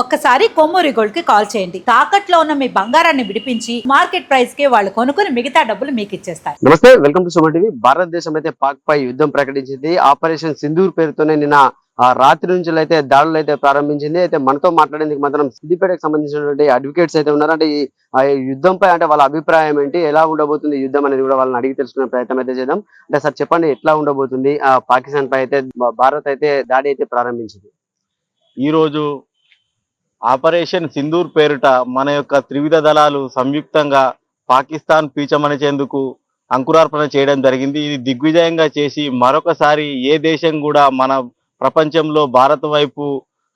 ఒక్కసారి కొమ్మూరి గోల్డ్కి కాల్ చేయండి. తాకట్లో ఉన్న మీ బంగారాన్ని విడిపించి మార్కెట్ ప్రైస్కి వాళ్ళు కొనుక్కుని మిగతా డబ్బులు మీకు ఇచ్చేస్తారు. నమస్తే వెల్కమ్ టు సుమన్ టీవీ. భారతదేశం అయితే పాక్ పై యుద్ధం ప్రకటించింది. ఆపరేషన్ సింధూర్ పేరుతోనే నిన్న ఆ రాత్రి నుంచి అయితే దాడులు అయితే ప్రారంభించింది. అయితే మనతో మాట్లాడేందుకు మాత్రం సిద్దిపేటకు సంబంధించినటువంటి అడ్వకేట్స్ అయితే ఉన్నారు. అంటే ఈ ఆ ఈ యుద్ధంపై అంటే వాళ్ళ అభిప్రాయం ఏంటి? ఎలా ఉండబోతుంది ఈ యుద్ధం అనేది కూడా వాళ్ళని అడిగి తెలుసుకునే ప్రయత్నం అయితే చేద్దాం. అంటే సార్ చెప్పండి ఎట్లా ఉండబోతుంది? ఆ పాకిస్తాన్ పై అయితే భారత్ అయితే దాడి అయితే ప్రారంభించింది. ఈరోజు ఆపరేషన్ సింధూర్ పేరిట మన యొక్క త్రివిధ దళాలు సంయుక్తంగా పాకిస్తాన్ పీచమనిచేందుకు అంకురార్పణ చేయడం జరిగింది. ఇది దిగ్విజయంగా చేసి మరొకసారి ఏ దేశం కూడా మన ప్రపంచంలో భారత్ వైపు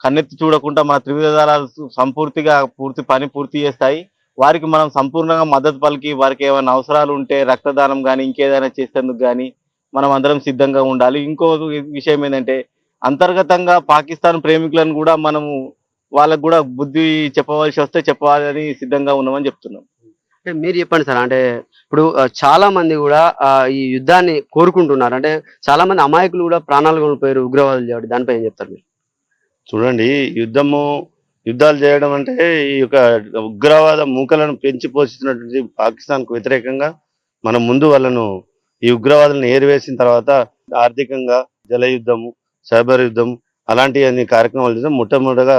కన్నెత్తి చూడకుండా మన త్రివిధ దళాలు సంపూర్తిగా పూర్తి పని పూర్తి చేస్తాయి. వారికి మనం సంపూర్ణంగా మద్దతు పలికి వారికి ఏమైనా అవసరాలు ఉంటే రక్తదానం కానీ ఇంకేదైనా చేసేందుకు కానీ మనం అందరం సిద్ధంగా ఉండాలి. ఇంకో విషయం ఏంటంటే అంతర్గతంగా పాకిస్తాన్ ప్రేమికులను కూడా మనము వాళ్ళకు కూడా బుద్ధి చెప్పవలసి వస్తే చెప్పాలని సిద్ధంగా ఉన్నామని చెప్తున్నాం. అంటే మీరు చెప్పండి సార్ అంటే ఇప్పుడు చాలా మంది కూడా ఈ యుద్ధాన్ని కోరుకుంటున్నారు. అంటే చాలా మంది అమాయకులు కూడా ప్రాణాలు కోల్పోయారు ఉగ్రవాదులు చేయడం దానిపై ఏం చెప్తారు మీరు? చూడండి యుద్ధము యుద్ధాలు చేయడం అంటే ఈ యొక్క ఉగ్రవాద మూకలను పెంచి పోషిస్తున్నటువంటి పాకిస్తాన్కు వ్యతిరేకంగా మనం ముందు వాళ్ళను ఈ ఉగ్రవాదులను ఏరివేసిన తర్వాత ఆర్థికంగా జల యుద్ధము సైబర్ యుద్ధం అలాంటి అన్ని కార్యక్రమాలు మొట్టమొదటిగా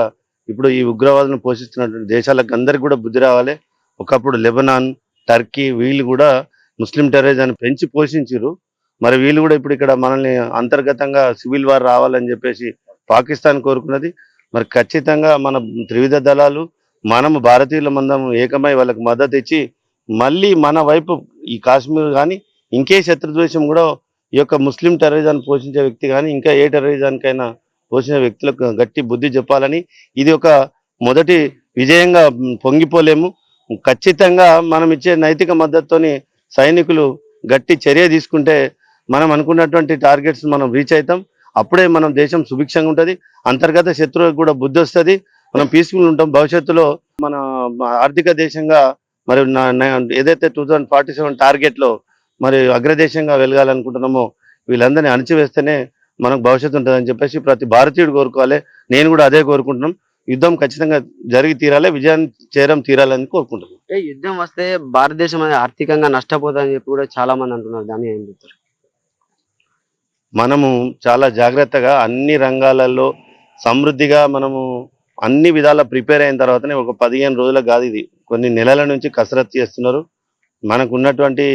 ఇప్పుడు ఈ ఉగ్రవాదులను పోషిస్తున్నటువంటి దేశాలకు అందరికి కూడా బుద్ధి రావాలి. ఒకప్పుడు లెబనాన్ టర్కీ వీళ్ళు కూడా ముస్లిం టెర్రరిజాన్ని పెంచి పోషించారు మరి వీళ్ళు కూడా ఇప్పుడు ఇక్కడ మనల్ని అంతర్గతంగా సివిల్ వార్ రావాలని చెప్పేసి పాకిస్తాన్ కోరుకున్నది. మరి ఖచ్చితంగా మన త్రివిధ దళాలు మనము భారతీయుల మందం ఏకమై వాళ్ళకి మద్దతు ఇచ్చి మళ్ళీ మన వైపు ఈ కాశ్మీర్ కానీ ఇంకే శత్రుద్వేషం కూడా ఈ యొక్క ముస్లిం టెర్రరిజాన్ని పోషించే వ్యక్తి కానీ ఇంకా ఏ టెర్రరిజానికైనా కోసిన వ్యక్తులకు గట్టి బుద్ధి చెప్పాలని ఇది ఒక మొదటి విజయంగా పొంగిపోలేము. ఖచ్చితంగా మనం ఇచ్చే నైతిక మద్దతుతోని సైనికులు గట్టి చర్య తీసుకుంటే మనం అనుకున్నటువంటి టార్గెట్స్ మనం రీచ్ అవుతాం అప్పుడే మనం దేశం సుభిక్షంగా ఉంటుంది. అంతర్గత శత్రువులకు కూడా బుద్ధి వస్తుంది. మనం పీస్ఫుల్ ఉంటాం. భవిష్యత్తులో మన ఆర్థిక దేశంగా మరి ఏదైతే టూ థౌజండ్ ఫార్టీ సెవెన్ టార్గెట్లో మరి అగ్రదేశంగా వెలగాలనుకుంటున్నామో వీళ్ళందరినీ అణచివేస్తేనే మనకు భవిష్యత్తు ఉంటుందని చెప్పేసి ప్రతి భారతీయుడు కోరుకోవాలి. నేను కూడా అదే కోరుకుంటున్నాం. యుద్ధం ఖచ్చితంగా జరిగి తీరాలి విజయాన్ని చేరం తీరాలని కోరుకుంటున్నాం. అంటే యుద్ధం వస్తే భారతదేశం అనేది ఆర్థికంగా నష్టపోతుందని చెప్పి కూడా చాలా మంది అంటున్నారు. దాన్ని ఏం చెప్తారు? మనము చాలా జాగ్రత్తగా అన్ని రంగాలలో సమృద్ధిగా మనము అన్ని విధాల ప్రిపేర్ అయిన తర్వాతనే ఒక పదిహేను రోజులకు కాదు ఇది. కొన్ని నెలల నుంచి కసరత్తు చేస్తున్నారు. మనకు ఉన్నటువంటి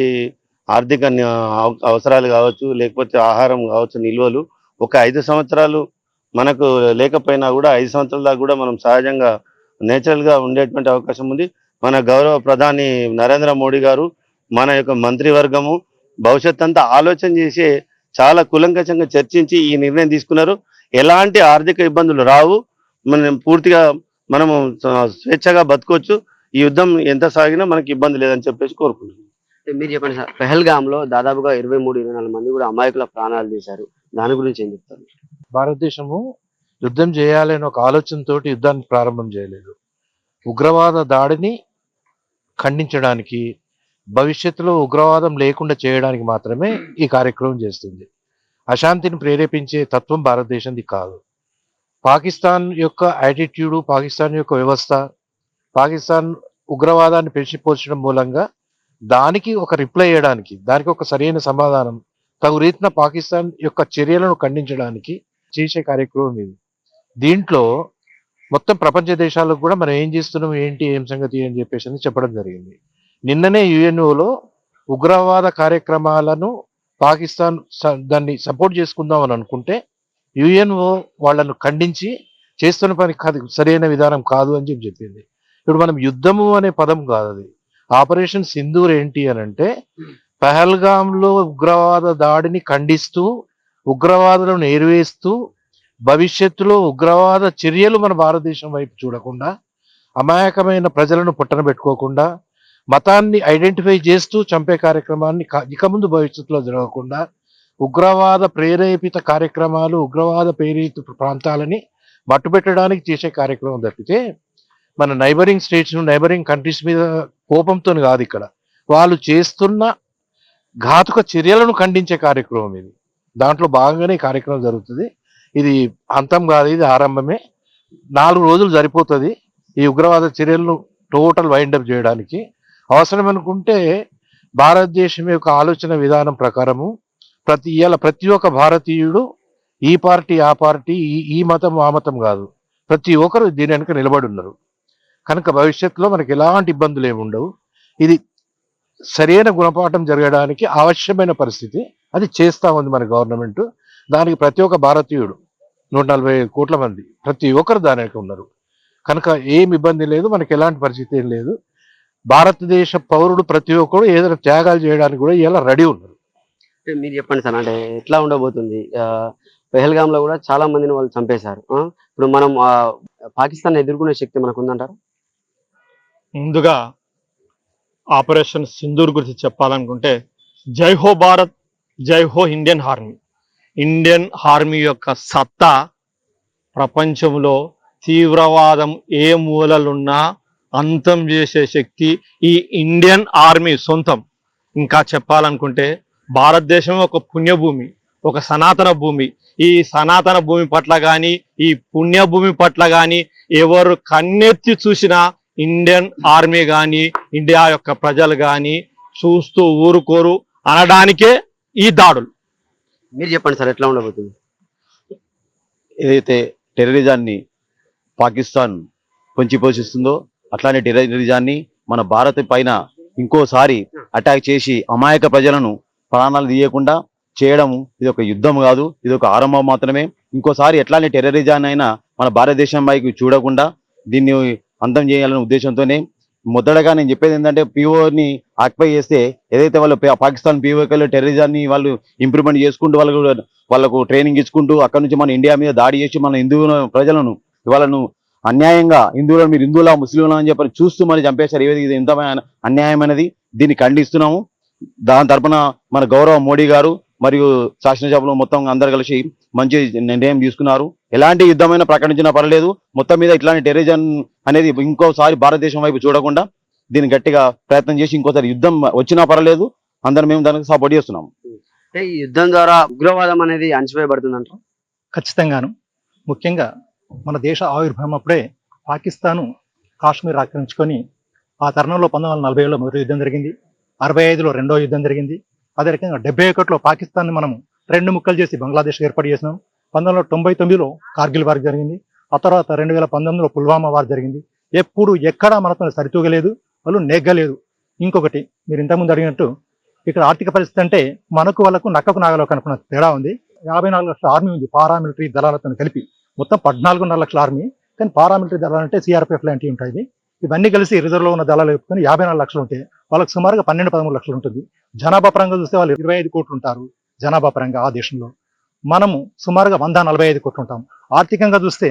ఆర్థిక అవ- అవసరాలు కావచ్చు లేకపోతే ఆహారం కావచ్చు నిల్వలు ఒక ఐదు సంవత్సరాలు మనకు లేకపోయినా కూడా ఐదు సంవత్సరాల దాకా కూడా మనం సహజంగా నేచురల్గా ఉండేటువంటి అవకాశం ఉంది. మన గౌరవ ప్రధాని నరేంద్ర మోడీ గారు మన యొక్క మంత్రివర్గము భవిష్యత్ అంతా ఆలోచన చేసే చాలా కులంకషంగా చర్చించి ఈ నిర్ణయం తీసుకున్నారు. ఎలాంటి ఆర్థిక ఇబ్బందులు రావు. మనం పూర్తిగా మనము స్వేచ్ఛగా బతకొచ్చు ఈ యుద్ధం ఎంత సాగినా మనకి ఇబ్బంది లేదని చెప్పేసి కోరుకుంటున్నాం. మీరు చెప్పండి సార్ పెహల్గామ్లో దాదాపుగా ఇరవై మూడు ఇరవై నాలుగు మంది కూడా అమాయకుల ప్రాణాలు తీశారు. దాని గురించి ఏం చెప్తారు? భారతదేశము యుద్ధం చేయాలని ఒక ఆలోచనతోటి యుద్ధాన్ని ప్రారంభం చేయలేదు. ఉగ్రవాద దాడిని ఖండించడానికి భవిష్యత్తులో ఉగ్రవాదం లేకుండా చేయడానికి మాత్రమే ఈ కార్యక్రమం చేస్తుంది. అశాంతిని ప్రేరేపించే తత్వం భారతదేశంది కాదు. పాకిస్తాన్ యొక్క యాటిట్యూడు పాకిస్తాన్ యొక్క వ్యవస్థ పాకిస్తాన్ ఉగ్రవాదాన్ని పెంచిపోర్చడం మూలంగా దానికి ఒక రిప్లై చేయడానికి దానికి ఒక సరైన సమాధానం తగు రీతిన పాకిస్తాన్ యొక్క చర్యలను ఖండించడానికి చేసే కార్యక్రమం ఇది. దీంట్లో మొత్తం ప్రపంచ దేశాలకు కూడా మనం ఏం చేస్తున్నాం ఏంటి ఏం సంగతి అని చెప్పేసి అని చెప్పడం జరిగింది. నిన్ననే యుఎన్ఓలో ఉగ్రవాద కార్యక్రమాలను పాకిస్తాన్ స- దాన్ని సపోర్ట్ చేసుకుందాం అని అనుకుంటే యుఎన్ఓ వాళ్ళను ఖండించి చేస్తున్న పని కాదు సరైన విధానం కాదు అని చెప్పి చెప్పింది. ఇప్పుడు మనం యుద్ధము అనే పదం కాదు అది. ఆపరేషన్ సింధూర్ ఏంటి అని అంటే పహల్గాంలో ఉగ్రవాద దాడిని ఖండిస్తూ ఉగ్రవాదులను ఏరివేస్తూ భవిష్యత్తులో ఉగ్రవాద చర్యలు మన భారతదేశం వైపు చూడకుండా అమాయకమైన ప్రజలను పుట్టన పెట్టుకోకుండా మతాన్ని ఐడెంటిఫై చేస్తూ చంపే కార్యక్రమాన్ని ఇక ముందు భవిష్యత్తులో జరగకుండా ఉగ్రవాద ప్రేరేపిత కార్యక్రమాలు ఉగ్రవాద ప్రేరిత ప్రాంతాలని మట్టుపెట్టడానికి చేసే కార్యక్రమం తప్పితే మన నైబరింగ్ స్టేట్స్ నైబరింగ్ కంట్రీస్ మీద కోపంతో కాదు ఇక్కడ. వాళ్ళు చేస్తున్న ఘాతుక చర్యలను ఖండించే కార్యక్రమం ఇది. దాంట్లో భాగంగానే ఈ కార్యక్రమం జరుగుతుంది. ఇది అంతం కాదు ఇది ఆరంభమే. నాలుగు రోజులు సరిపోతుంది ఈ ఉగ్రవాద చర్యలను టోటల్ వైండప్ చేయడానికి. అవసరం అనుకుంటే భారతదేశం యొక్క ఆలోచన విధానం ప్రకారము ప్రతి ఇవాళ ప్రతి ఒక్క భారతీయుడు ఈ పార్టీ ఆ పార్టీ ఈ ఈ మతం ఆ మతం కాదు. ప్రతి ఒక్కరు దీని వెనుక నిలబడి ఉన్నారు. కనుక భవిష్యత్తులో మనకి ఎలాంటి ఇబ్బందులు ఏమి ఉండవు. ఇది సరైన గుణపాఠం జరగడానికి అవశ్యమైన పరిస్థితి. అది చేస్తా ఉంది మన గవర్నమెంట్. దానికి ప్రతి ఒక్క భారతీయుడు నూట నలభై కోట్ల మంది ప్రతి ఒక్కరు దానికి ఉన్నారు. కనుక ఏం ఇబ్బంది లేదు మనకి ఎలాంటి పరిస్థితి ఏం లేదు. భారతదేశ పౌరుడు ప్రతి ఒక్కరు ఏదైనా త్యాగాలు చేయడానికి కూడా ఇలా రెడీ ఉన్నారు. మీరు చెప్పండి సార్ అంటే ఎట్లా ఉండబోతుంది? ఆ, పెహల్గామ్లో కూడా చాలా మందిని వాళ్ళు చంపేశారు. ఇప్పుడు మనం పాకిస్తాన్ ఎదుర్కొనే శక్తి మనకు ఉందంటారు ముందుగా ఆపరేషన్ సింధూర్ గురించి చెప్పాలనుకుంటే జై హో భారత్ జై హో ఇండియన్ ఆర్మీ. ఇండియన్ ఆర్మీ యొక్క సత్తా ప్రపంచంలో తీవ్రవాదం ఏ మూలలున్నా అంతం చేసే శక్తి ఈ ఇండియన్ ఆర్మీ సొంతం. ఇంకా చెప్పాలనుకుంటే భారతదేశం ఒక పుణ్యభూమి ఒక సనాతన భూమి. ఈ సనాతన భూమి పట్ల కానీ ఈ పుణ్యభూమి పట్ల కానీ ఎవరు కన్నెత్తి చూసినా ఇండియన్ ఆర్మీ కానీ ఇండియా యొక్క ప్రజలు కానీ చూస్తూ ఊరుకోరు అనడానికే ఈ దాడులు. మీరు చెప్పండి సార్ ఎట్లా ఉండబోతుంది? ఏదైతే టెర్రరిజాన్ని పాకిస్తాన్ పొంచి పోషిస్తుందో అట్లానే టెర్రరిజాన్ని మన భారత్ పైన ఇంకోసారి అటాక్ చేసి అమాయక ప్రజలను ప్రాణాలు తీయకుండా చేయడం ఇది ఒక యుద్ధం కాదు ఇది ఒక ఆరంభం మాత్రమే. ఇంకోసారి ఎట్లాంటి టెర్రరిజాన్ని అయినా మన భారతదేశం వైపు చూడకుండా దీన్ని అంతం చేయాలనే ఉద్దేశంతోనే మొదటగా నేను చెప్పేది ఏంటంటే పీఓని ఆక్యుపై చేస్తే ఏదైతే వాళ్ళు పాకిస్తాన్ పిఓకలు టెర్రరిజాన్ని వాళ్ళు ఇంప్రూవ్మెంట్ చేసుకుంటూ వాళ్ళకు వాళ్ళకు ట్రైనింగ్ ఇచ్చుకుంటూ అక్కడ నుంచి మన ఇండియా మీద దాడి చేసి మన హిందూ ప్రజలను వాళ్ళను అన్యాయంగా హిందువులను మీరు హిందువులా ముస్లింలా అని చెప్పి చూస్తూ మరి చంపేశారు. ఏది ఇది ఎంత అన్యాయమైనది? దీన్ని ఖండిస్తున్నాము. దాని తరపున మన గౌరవ మోడీ గారు మరియు శాసనసభలో మొత్తం అందరు కలిసి మంచి నిర్ణయం తీసుకున్నారు. ఎలాంటి యుద్ధమైనా ప్రకటించినా పర్లేదు మొత్తం మీద ఇట్లాంటి టెర్రరిజం అనేది ఇంకోసారి భారతదేశం వైపు చూడకుండా దీన్ని గట్టిగా ప్రయత్నం చేసి ఇంకోసారి యుద్ధం వచ్చినా పర్లేదు అందరం మేము దానికి సపోర్ట్ చేస్తున్నాం. అంటే ఈ యుద్ధం ద్వారా ఉగ్రవాదం అనేది అణచివేయబడుతుంది ఖచ్చితంగాను. ముఖ్యంగా మన దేశ ఆవిర్భావం అప్పుడే పాకిస్తాను కాశ్మీర్ ఆక్రమించుకొని ఆ తరుణంలో పంతొమ్మిది వందల నలభై ఏడులో మొదటి యుద్ధం జరిగింది. అరవై ఐదులో రెండో యుద్ధం జరిగింది. అదే రకంగా డెబ్బై ఒకటిలో పాకిస్తాన్ని మనం రెండు ముక్కలు చేసి బంగ్లాదేశ్ ఏర్పాటు చేసినాం. పంతొమ్మిది వందల తొంభై తొమ్మిదిలో కార్గిల్ వార్ జరిగింది. ఆ తర్వాత రెండు వేల పంతొమ్మిదిలో పుల్వామా వార్ జరిగింది. ఎప్పుడు ఎక్కడా మనతో సరితూగలేదు వాళ్ళు నెగ్గలేదు. ఇంకొకటి మీరు ఇంతకుముందు అడిగినట్టు ఇక్కడ ఆర్థిక పరిస్థితి అంటే మనకు వాళ్ళకు నక్కకు నాగలకు అనుకున్న తేడా ఉంది. యాభై నాలుగు లక్షల ఆర్మీ ఉంది పారామిలిటరీ దళాలతో కలిపి. మొత్తం పద్నాలుగున్నర లక్షల ఆర్మీ. కానీ పారామిలిటరీ దళాలు అంటే సిఆర్పిఎఫ్ లాంటివి ఉంటాయి ఇవన్నీ కలిసి రిజర్వ్లో ఉన్న దళాలు చెప్పుకొని యాభై నాలుగు లక్షలు ఉంటాయి వాళ్ళకి సుమారుగా పన్నెండు పదమూడు లక్షలు ఉంటుంది. జనాభా పరంగా చూస్తే వాళ్ళు ఇరవై ఐదు కోట్లు ఉంటారు జనాభా పరంగా ఆ దేశంలో. మనము సుమారుగా వంద నలభై ఐదు కోట్లు ఉంటాం ఆర్థికంగా చూస్తే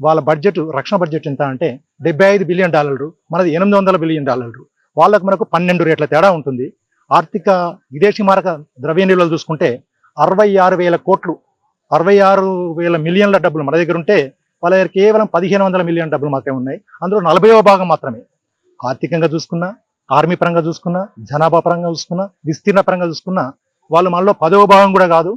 వాళ్ళ బడ్జెట్ రక్షణ బడ్జెట్ ఎంత అంటే డెబ్బై ఐదు బిలియన్ డాలర్లు మనది ఎనిమిది వందల బిలియన్ డాలర్లు. వాళ్ళకు మనకు పన్నెండు రేట్ల తేడా ఉంటుంది. ఆర్థిక విదేశీ మారక ద్రవ్య నిల్వలు చూసుకుంటే అరవై ఆరు వేల కోట్లు అరవై ఆరు వేల మిలియన్ల డబ్బులు మన దగ్గర ఉంటే వాళ్ళ దగ్గర కేవలం పదిహేను వందల మిలియన్ డబ్బులు మాత్రమే ఉన్నాయి. అందులో నలభైవ భాగం మాత్రమే. ఆర్థికంగా చూసుకున్నా ఆర్మీ పరంగా చూసుకున్నా జనాభా పరంగా చూసుకున్నా విస్తీర్ణ పరంగా చూసుకున్నా వాళ్ళు మనలో పదవ భాగం కూడా కాదు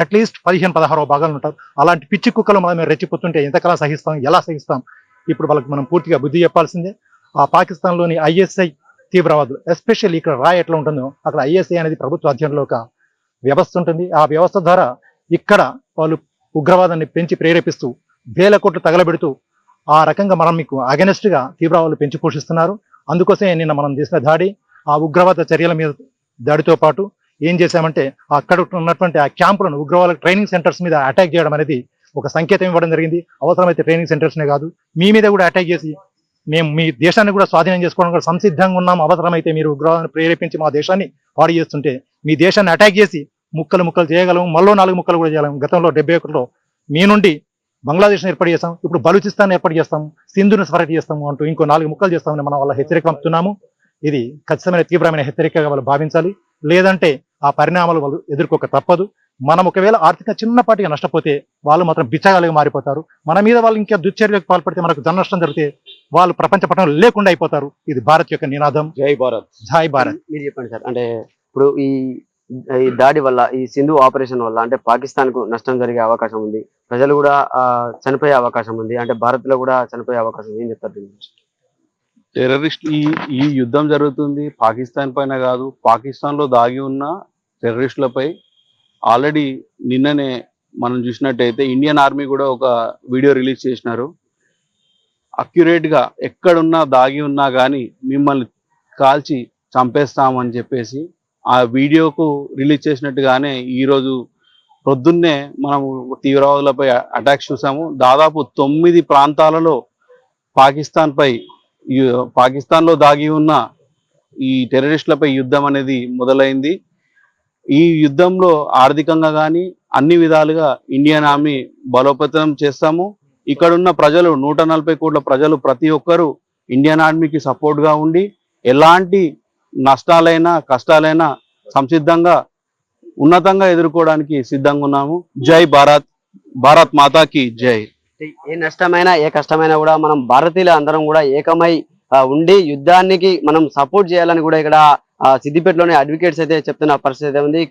అట్లీస్ట్ పదిహేను పదహారవ భాగాలు ఉంటారు. అలాంటి పిచ్చి కుక్కలు మనం రెచ్చిపోతుంటే ఎంతకాలం సహిస్తాం ఎలా సహిస్తాం? ఇప్పుడు వాళ్ళకి మనం పూర్తిగా బుద్ధి చెప్పాల్సిందే. ఆ పాకిస్తాన్లోని ఐఎస్ఐ తీవ్రవాదులు ఎస్పెషల్లీ ఇక్కడ రాయ్ ఎట్లా ఉంటుందో అక్కడ ఐఎస్ఐ అనేది ప్రభుత్వ అధ్యయనంలో ఒక వ్యవస్థ ఉంటుంది. ఆ వ్యవస్థ ద్వారా ఇక్కడ వాళ్ళు ఉగ్రవాదాన్ని పెంచి ప్రేరేపిస్తూ వేల కోట్లు తగలబెడుతూ ఆ రకంగా మనం మీకు అగెనెస్ట్గా తీవ్రవాదులు పెంచి పోషిస్తున్నారు. అందుకోసమే నిన్న మనం చేసిన దాడి ఆ ఉగ్రవాద చర్యల మీద దాడితో పాటు ఏం చేశామంటే అక్కడ ఉన్నటువంటి ఆ క్యాంపులను ఉగ్రవాద ట్రైనింగ్ సెంటర్స్ మీద అటాక్ చేయడం అనేది ఒక సంకేతం ఇవ్వడం జరిగింది. అవసరమైతే ట్రైనింగ్ సెంటర్స్నే కాదు మీ మీద కూడా అటాక్ చేసి మేము మీ దేశాన్ని కూడా స్వాధీనం చేసుకోవడం కూడా సంసిద్ధంగా ఉన్నాం. అవసరమైతే మీరు ఉగ్రవాదాన్ని ప్రేరేపించి మా దేశాన్ని పాడు చేస్తుంటే మీ దేశాన్ని అటాక్ చేసి ముక్కలు ముక్కలు చేయగలం మళ్ళీ నాలుగు ముక్కలు కూడా చేయగలం గతంలో డెబ్బై ఒకటిలో మీ నుండి బంగ్లాదేశ్ని ఏర్పాటు చేస్తాం ఇప్పుడు బలూచిస్తాన్ ఏర్పాటు చేస్తాం సింధుని సపరేట్ చేస్తాము అంటూ ఇంకో నాలుగు ముక్కలు చేస్తామని మనం వాళ్ళ హెచ్చరిక పంపుతున్నాము. ఇది ఖచ్చితమైన తీవ్రమైన హెచ్చరికగా వాళ్ళు భావించాలి. లేదంటే ఆ పరిణామాలు వాళ్ళు ఎదుర్కోక తప్పదు. మనం ఒకవేళ ఆర్థిక చిన్నపాటిగా నష్టపోతే వాళ్ళు మాత్రం బిచ్చగాలుగా మారిపోతారు. మన మీద వాళ్ళు ఇంకా దుశ్చర్యకు పాల్పడితే మనకు ధన నష్టం జరిగితే వాళ్ళు ప్రపంచ పట్టణంలో లేకుండా అయిపోతారు. ఇది భారత్ యొక్క నినాదం. జై భారత్. జాయ్ భారత్. మీరు చెప్పండి సార్. అంటే ఇప్పుడు ఈ ఈ దాడి వల్ల ఈ సింధు ఆపరేషన్ వల్ల అంటే పాకిస్తాన్కు నష్టం జరిగే అవకాశం ఉంది. ప్రజలు కూడా చనిపోయే అవకాశం ఉంది. అంటే భారత్లో కూడా చనిపోయే అవకాశం ఉంది. ఏం చెప్తారు దీని గురించి? టెర్రరిస్ట్ ఈ ఈ యుద్ధం జరుగుతుంది. పాకిస్తాన్ పైన కాదు. పాకిస్తాన్లో దాగి ఉన్న టెర్రరిస్టులపై ఆల్రెడీ నిన్ననే మనం చూసినట్టయితే ఇండియన్ ఆర్మీ కూడా ఒక వీడియో రిలీజ్ చేసినారు. అక్యురేట్గా ఎక్కడున్నా దాగి ఉన్నా కానీ మిమ్మల్ని కాల్చి చంపేస్తామని చెప్పేసి ఆ వీడియోకు రిలీజ్ చేసినట్టుగానే ఈరోజు పొద్దున్నే మనము తీవ్రవాదులపై అటాక్ చూసాము. దాదాపు తొమ్మిది ప్రాంతాలలో పాకిస్తాన్పై పాకిస్తాన్లో దాగి ఉన్న ఈ టెర్రరిస్టులపై యుద్ధం అనేది మొదలైంది. ఈ యుద్ధంలో ఆర్థికంగా కానీ అన్ని విధాలుగా ఇండియన్ ఆర్మీ బలోపేతం చేస్తాము. ఇక్కడున్న ప్రజలు నూట నలభై కోట్ల ప్రజలు ప్రతి ఒక్కరూ ఇండియన్ ఆర్మీకి సపోర్ట్గా ఉండి ఎలాంటి నష్టాలైనా కష్టాలైనా సంసిద్ధంగా ఉన్నతంగా ఎదుర్కోవడానికి సిద్ధంగా ఉన్నాము. జై భారత్. భారత్ మాతాకి జై. ఏ నష్టమైనా ఏ కష్టమైనా కూడా మనం భారతీయులు అందరం కూడా ఏకమై ఉండి యుద్ధానికి మనం సపోర్ట్ చేయాలని కూడా ఇక్కడ సిద్దిపేటలోని అడ్వకేట్స్ అయితే చెప్తున్న పరిస్థితి అయితే ఉంది